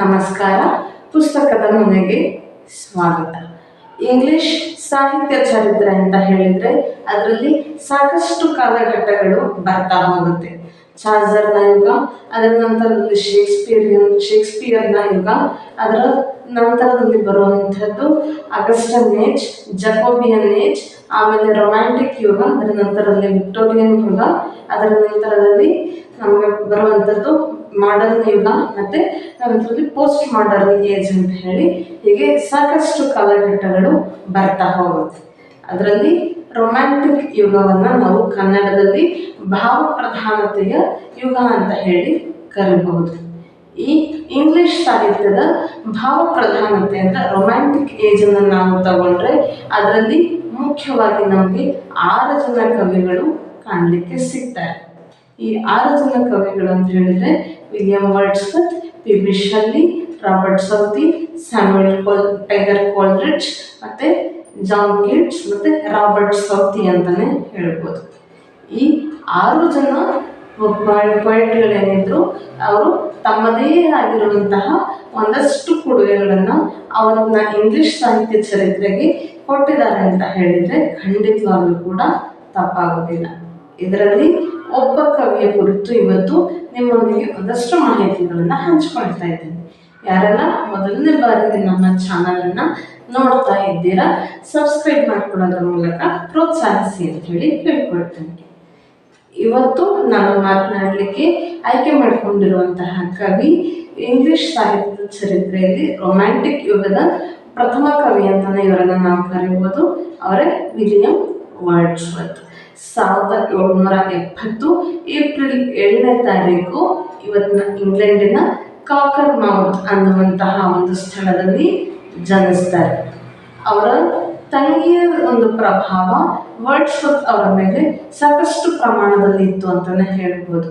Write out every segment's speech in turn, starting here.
ನಮಸ್ಕಾರ. ಪುಸ್ತಕದ ಮನೆಗೆ ಸ್ವಾಗತ. ಇಂಗ್ಲಿಷ್ ಸಾಹಿತ್ಯ ಚರಿತ್ರೆ ಅಂತ ಹೇಳಿದ್ರೆ ಅದರಲ್ಲಿ ಸಾಕಷ್ಟು ಕಾಲಘಟ್ಟಗಳು ಬರ್ತಾ ಹೋಗುತ್ತೆ. ಚಾರ್ಜರ್ನ ಯುಗ, ಅದರ ನಂತರದಲ್ಲಿ ಶೇಕ್ಸ್ಪಿಯರ್ ಶೇಕ್ಸ್ಪಿಯರ್ನ ಯುಗ, ಅದರ ನಂತರದಲ್ಲಿ ಬರುವಂಥದ್ದು ಅಗಸ್ಟನ್ ಏಜ್, ಜಕೋಬಿಯನ್ ಏಜ್, ಆಮೇಲೆ ರೊಮ್ಯಾಂಟಿಕ್ ಯುಗ, ಅದರ ನಂತರದಲ್ಲಿ ವಿಕ್ಟೋರಿಯನ್ ಯುಗ, ಅದರ ನಂತರದಲ್ಲಿ ನಮಗೆ ಬರುವಂಥದ್ದು ಮಾಡರ್ನ್ ಯುಗ ಮತ್ತು ನಂತರದಲ್ಲಿ ಪೋಸ್ಟ್ ಮಾಡರ್ನ್ ಏಜ್ ಅಂತ ಹೇಳಿ ಹೀಗೆ ಸಾಕಷ್ಟು ಕಾಲಘಟ್ಟಗಳು ಬರ್ತಾ ಹೋಗುತ್ತೆ. ಅದರಲ್ಲಿ ರೊಮ್ಯಾಂಟಿಕ್ ಯುಗವನ್ನು ನಾವು ಕನ್ನಡದಲ್ಲಿ ಭಾವಪ್ರಧಾನತೆಯ ಯುಗ ಅಂತ ಹೇಳಿ ಕರೀಬಹುದು. ಈ ಇಂಗ್ಲಿಷ್ ಸಾಹಿತ್ಯದ ಭಾವಪ್ರಧಾನತೆ ಅಂತ ರೊಮ್ಯಾಂಟಿಕ್ ಏಜನ್ನು ನಾವು ತಗೊಂಡ್ರೆ ಅದರಲ್ಲಿ ಮುಖ್ಯವಾಗಿ ನಮಗೆ ಆರು ಜನ ಕವಿಗಳು ಕಾಣಲಿಕ್ಕೆ ಸಿಗ್ತಾರೆ. ಈ ಆರು ಜನ ಕವಿಗಳು ಅಂತ ಹೇಳಿದ್ರೆ William Wordsworth P B Shelley Robert Southey Samuel Cole Taylor Coleridge ಮತ್ತು ಜಾನ್ ಕಿಟ್ಸ್ ಮತ್ತು ರಾಬರ್ಟ್ ಸೌತಿ ಅಂತಲೇ ಹೇಳ್ಬೋದು. ಈ ಆರು ಜನ ಪೊಯಿಟ್ಗಳೇನಿದ್ರು, ಅವರು ತಮ್ಮದೇ ಆಗಿರುವಂತಹ ಒಂದಷ್ಟು ಕೊಡುಗೆಗಳನ್ನು ಅವರನ್ನ ಇಂಗ್ಲಿಷ್ ಸಾಹಿತ್ಯ ಚರಿತ್ರೆಗೆ ಕೊಟ್ಟಿದ್ದಾರೆ ಅಂತ ಹೇಳಿದರೆ ಖಂಡಿತವಾಗ್ಲೂ ಕೂಡ ತಪ್ಪಾಗೋದಿಲ್ಲ. ಇದರಲ್ಲಿ ಒಬ್ಬ ಕವಿಯ ಕುರಿತು ಇವತ್ತು ನಿಮ್ಮೊಂದಿಗೆ ಒಂದಷ್ಟು ಮಾಹಿತಿಗಳನ್ನು ಹಂಚಿಕೊಳ್ತಾ ಇದ್ದೇನೆ. ಯಾರೆಲ್ಲ ಮೊದಲನೇ ಬಾರಿಗೆ ನಮ್ಮ ಚಾನಲನ್ನು ನೋಡ್ತಾ ಇದ್ದೀರಾ, ಸಬ್ಸ್ಕ್ರೈಬ್ ಮಾಡ್ಕೊಳ್ಳೋದ್ರ ಮೂಲಕ ಪ್ರೋತ್ಸಾಹಿಸಿ ಅಂತ ಹೇಳಿ ಹೇಳ್ಕೊಳ್ತೇನೆ ಇವತ್ತು ನಾನು ಮಾತನಾಡಲಿಕ್ಕೆ ಆಯ್ಕೆ ಮಾಡಿಕೊಂಡಿರುವಂತಹ ಕವಿ, ಇಂಗ್ಲಿಷ್ ಸಾಹಿತ್ಯದ ಚರಿತ್ರೆಯಲ್ಲಿ ರೊಮ್ಯಾಂಟಿಕ್ ಯುಗದ ಪ್ರಥಮ ಕವಿ ಅಂತಲೇ ಇವರನ್ನು ನಾವು ಕರೆಯುವುದು. ಅವರೇ ವಿಲಿಯಂ ವರ್ಡ್ಸ್ವರ್ತ್ ಸಾವಿರದ ಏಳ್ನೂರ ಎಪ್ಪತ್ತು, ಏಪ್ರಿಲ್ ಏಳನೇ ತಾರೀಕು ಇವತ್ತಿನ ಇಂಗ್ಲೆಂಡಿನ ಕಾಕರ್ ಮೌತ್ ಅನ್ನುವಂತಹ ಒಂದು ಸ್ಥಳದಲ್ಲಿ ಜನಿಸ್ತಾರೆ. ಅವರ ತಂಗಿಯ ಒಂದು ಪ್ರಭಾವ ವರ್ಡ್ಸ್ವತ್ ಅವರ ಮೇಲೆ ಸಾಕಷ್ಟು ಪ್ರಮಾಣದಲ್ಲಿ ಇತ್ತು ಅಂತಲೇ ಹೇಳ್ಬೋದು.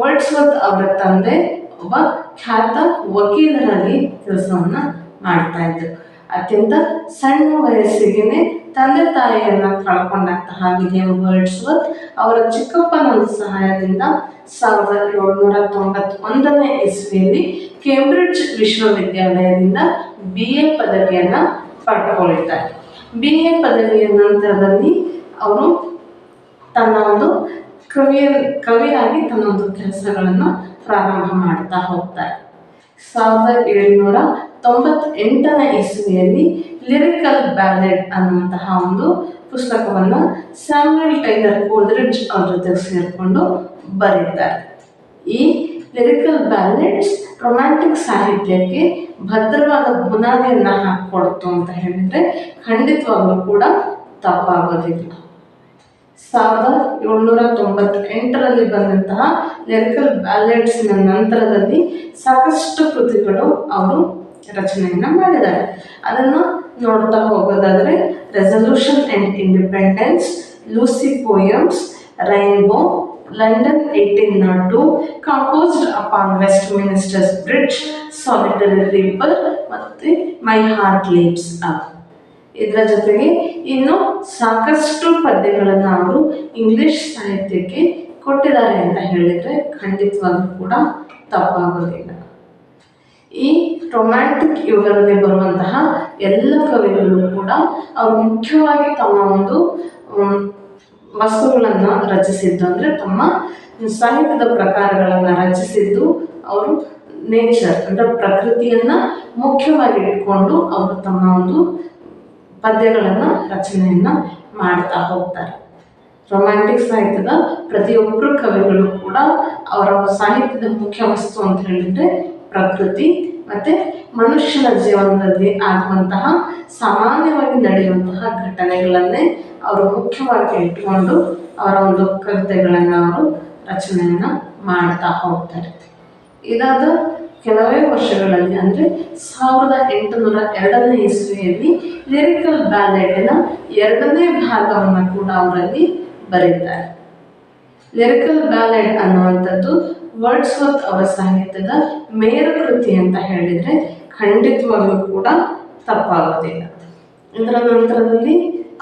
ವರ್ಡ್ಸ್ವತ್ ಅವರ ತಂದೆ ಒಬ್ಬ ಖ್ಯಾತ ವಕೀಲರಾಗಿ ಕೆಲಸವನ್ನು ಮಾಡ್ತಾ ಇದ್ರು ಅತ್ಯಂತ ಸಣ್ಣ ವಯಸ್ಸಿಗೆ ತಂದೆ ತಾಯಿಯನ್ನ ಕಳ್ಕೊಂಡಂತಹ ವಿಲಿಯಂ ವರ್ಡ್ಸ್ವರ್ತ್ ಅವರ ಚಿಕ್ಕಪ್ಪನ ಸಹಾಯದಿಂದ ಸಾವಿರದ ಏಳ್ನೂರ ತೊಂಬತ್ತೊಂದನೇ ಇಸ್ವಿಯಲ್ಲಿ ಕೇಂಬ್ರಿಡ್ಜ್ ವಿಶ್ವವಿದ್ಯಾಲಯದಿಂದ ಬಿ ಎ ಪದವಿಯನ್ನು ಪಡ್ಕೊಳ್ತಾರೆ ಬಿ ಎ ಪದವಿಯ ನಂತರದಲ್ಲಿ ಅವರು ತನ್ನ ಒಂದು ಕವಿಯ, ಕವಿಯಾಗಿ ತನ್ನ ಒಂದು ಕೆಲಸಗಳನ್ನು ಪ್ರಾರಂಭ ಮಾಡ್ತಾ ಹೋಗ್ತಾರೆ. ಸಾವಿರದ ಏಳುನೂರ ತೊಂಬತ್ತೆಂಟನೇ ಇಸ್ವಿಯಲ್ಲಿ ಲಿರಿಕಲ್ ಬ್ಯಾಲೆಡ್ ಅನ್ನುವಂತಹ ಒಂದು ಪುಸ್ತಕವನ್ನು ಸ್ಯಾಮ್ಯುಯಲ್ ಟೈಲರ್ ಕೋಲ್ರಿಡ್ಜ್ ಅವ್ರ ಜೊತೆ ಸೇರಿಕೊಂಡು ಬರೀತಾರೆ ಈ ಲಿರಿಕಲ್ ಬ್ಯಾಲೆಡ್ಸ್ ರೊಮ್ಯಾಂಟಿಕ್ ಸಾಹಿತ್ಯಕ್ಕೆ ಭದ್ರವಾದ ಬುನಾದಿಯನ್ನು ಹಾಕ್ಕೊಡ್ತು ಅಂತ ಹೇಳಿದರೆ ಖಂಡಿತವಾಗ್ಲೂ ಕೂಡ ತಪ್ಪಾಗೋದಿಲ್ಲ. ಸಾವಿರದ ಏಳ್ನೂರ ತೊಂಬತ್ತೆಂಟರಲ್ಲಿ ಬಂದಂತಹ ಲಿರಿಕಲ್ ಬ್ಯಾಲೆಡ್ಸ್ನ ನಂತರದಲ್ಲಿ ಸಾಕಷ್ಟು ಕೃತಿಗಳು ಅವರು ರಚನೆಯನ್ನು ಮಾಡಿದ್ದಾರೆ. ಅದನ್ನು ನೋಡ್ತಾ ಹೋಗೋದಾದರೆ resolution and independence Lucy poems rainbow London eighteen nought two composed upon Westminster bridge solitary reaper ಮತ್ತು ಮೈ ಹಾರ್ಟ್ ಲೀಪ್ಸ್ ಅಪ್ ಇದರ ಜೊತೆಗೆ ಇನ್ನು ಸಾಕಷ್ಟು ಪದ್ಯಗಳನ್ನು ಅವರು ಇಂಗ್ಲಿಷ್ ಸಾಹಿತ್ಯಕ್ಕೆ ಕೊಟ್ಟಿದ್ದಾರೆ ಅಂತ ಹೇಳಿದರೆ ಖಂಡಿತವಾಗ್ಲೂ ಕೂಡ ತಪ್ಪಾಗೋದಿಲ್ಲ. ಈ ರೊಮ್ಯಾಂಟಿಕ್ ಯುಗದಲ್ಲಿ ಬರುವಂತಹ ಎಲ್ಲ ಕವಿಗಳು ಕೂಡ ಅವರು ಮುಖ್ಯವಾಗಿ ತಮ್ಮ ಒಂದು ವಸ್ತುಗಳನ್ನು ರಚಿಸಿದ್ದು ಅಂದರೆ ತಮ್ಮ ಸಾಹಿತ್ಯದ ಪ್ರಕಾರಗಳನ್ನು ರಚಿಸಿದ್ದು ಅವರು ನೇಚರ್ ಅಂದರೆ ಪ್ರಕೃತಿಯನ್ನು ಮುಖ್ಯವಾಗಿ ಇಟ್ಕೊಂಡು ಅವರು ತಮ್ಮ ಒಂದು ಪದ್ಯಗಳನ್ನು ರಚನೆಯನ್ನು ಮಾಡ್ತಾ ಹೋಗ್ತಾರೆ. ರೊಮ್ಯಾಂಟಿಕ್ ಸಾಹಿತ್ಯದ ಪ್ರತಿಯೊಬ್ಬರು ಕವಿಗಳು ಕೂಡ ಅವರ ಸಾಹಿತ್ಯದ ಮುಖ್ಯ ವಸ್ತು ಅಂತ ಹೇಳಿದರೆ ಪ್ರಕೃತಿ ಮತ್ತು ಮನುಷ್ಯನ ಜೀವನದಲ್ಲಿ ಆಗುವಂತಹ ಸಾಮಾನ್ಯವಾಗಿ ನಡೆಯುವಂತಹ ಘಟನೆಗಳನ್ನೇ ಅವರು ಮುಖ್ಯವಾಗಿ ಇಟ್ಕೊಂಡು ಅವರ ಒಂದು ಕವಿತೆಗಳನ್ನು ಅವರು ರಚನೆಯನ್ನು ಮಾಡ್ತಾ ಹೋಗ್ತಾರೆ. ಇದಾದ ಕೆಲವೇ ವರ್ಷಗಳಲ್ಲಿ ಅಂದರೆ ಸಾವಿರದ ಎಂಟುನೂರ ಎರಡನೇ ಇಸ್ವಿಯಲ್ಲಿ ಲಿರಿಕಲ್ ಬ್ಯಾಲೆಟಿನ ಎರಡನೇ ಭಾಗವನ್ನು ಕೂಡ ಅವರಲ್ಲಿ ಬರೀತಾರೆ. ಲಿರಿಕಲ್ ಬ್ಯಾಲೆಡ್ ಅನ್ನುವಂಥದ್ದು ವರ್ಡ್ಸ್ವರ್ತ್ ಅವರ ಸಾಹಿತ್ಯದ ಮೇರು ಕೃತಿ ಅಂತ ಹೇಳಿದರೆ ಖಂಡಿತವಾಗ್ಲೂ ಕೂಡ ತಪ್ಪಾಗೋದಿಲ್ಲ. ಇದರ ನಂತರದಲ್ಲಿ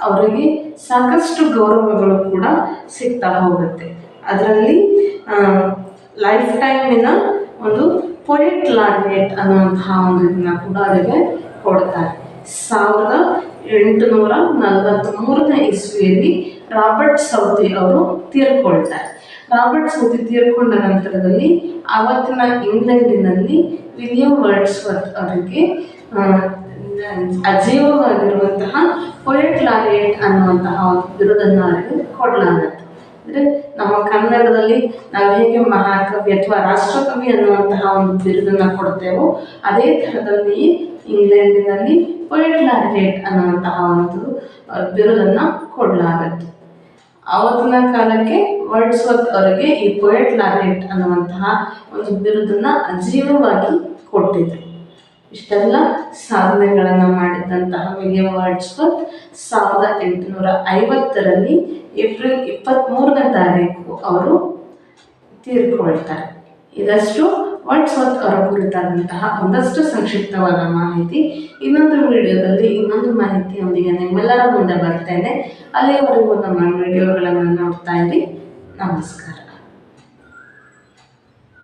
ಅವರಿಗೆ ಸಾಕಷ್ಟು ಗೌರವಗಳು ಕೂಡ ಸಿಗ್ತಾ ಹೋಗುತ್ತೆ. ಅದರಲ್ಲಿ ಲೈಫ್ ಟೈಮಿನ ಒಂದು ಪೊಯಿಟ್ ಲಾರ್ನೆಟ್ ಅನ್ನುವಂತಹ ಒಂದು ಇದನ್ನ ಕೂಡ ಅವರಿಗೆ ಕೊಡ್ತಾರೆ. ಸಾವಿರದ ಎಂಟುನೂರ ನಲವತ್ತ್ಮೂರನೇ ಇಸ್ವಿಯಲ್ಲಿ ರಾಬರ್ಟ್ ಸೌತಿ ಅವರು ತೀರ್ಕೊಳ್ತಾರೆ. ರಾಬರ್ಟ್ ಸೌತಿ ತೀರ್ಕೊಂಡ ನಂತರದಲ್ಲಿ ಆವತ್ತಿನ ಇಂಗ್ಲೆಂಡಿನಲ್ಲಿ ವಿಲಿಯಂ ವರ್ಡ್ಸ್ವರ್ತ್ ಅವರಿಗೆ ಅಜೀವವಾಗಿರುವಂತಹ ಪೊಯೆಟ್ ಲಾರಿಯೇಟ್ ಅನ್ನುವಂತಹ ಒಂದು ಬಿರುದನ್ನು ಅವರಿಗೆ ಕೊಡಲಾಗುತ್ತೆ. ಅಂದರೆ ನಮ್ಮ ಕನ್ನಡದಲ್ಲಿ ನಾವು ಹೇಗೆ ಮಹಾಕವಿ ಅಥವಾ ರಾಷ್ಟ್ರಕವಿ ಅನ್ನುವಂತಹ ಒಂದು ಬಿರುದನ್ನು ಕೊಡ್ತೇವೋ ಅದೇ ಥರದಲ್ಲಿ ಇಂಗ್ಲೆಂಡಿನಲ್ಲಿ ಪೊಯೆಟ್ ಲಾರಿಯೇಟ್ ಅನ್ನುವಂತಹ ಒಂದು ಬಿರುದನ್ನು ಕೊಡಲಾಗುತ್ತೆ. ಆವತ್ತಿನ ಕಾಲಕ್ಕೆ ವರ್ಡ್ಸ್ವರ್ತ್ ಅವರಿಗೆ ಈ ಪೊಯೆಟ್ ಲಾರೆಟ್ ಅನ್ನುವಂತಹ ಒಂದು ಬಿರುದನ್ನು ಅಜೀವವಾಗಿ ಕೊಟ್ಟಿದ್ರು. ಇಷ್ಟೆಲ್ಲ ಸಾಧನೆಗಳನ್ನು ಮಾಡಿದಂತಹ ವಿಲಿಯಂ ವರ್ಡ್ಸ್ವರ್ತ್ ಸಾವಿರದ ಎಂಟುನೂರ ಐವತ್ತರಲ್ಲಿ ಏಪ್ರಿಲ್ ಇಪ್ಪತ್ತ್ಮೂರನೇ ತಾರೀಕು ಅವರು ತೀರ್ಕೊಳ್ತಾರೆ. ಇದಷ್ಟು ವರ್ಡ್ಸ್ವರ್ತ್ ಅವರ ಕುರಿತಾದಂತಹ ಒಂದಷ್ಟು ಸಂಕ್ಷಿಪ್ತವಾದ ಮಾಹಿತಿ ಇನ್ನೊಂದು ವಿಡಿಯೋದಲ್ಲಿ ಇನ್ನೊಂದು ಮಾಹಿತಿಯೊಂದಿಗೆ ನಿಮ್ಮೆಲ್ಲರ ಮುಂದೆ ಬರ್ತೇನೆ. ಅಲ್ಲಿಯವರೆಗೂ ನಮ್ಮ ವಿಡಿಯೋಗಳನ್ನು ನೋಡ್ತಾ ಇರಿ. ನಮಸ್ಕಾರ.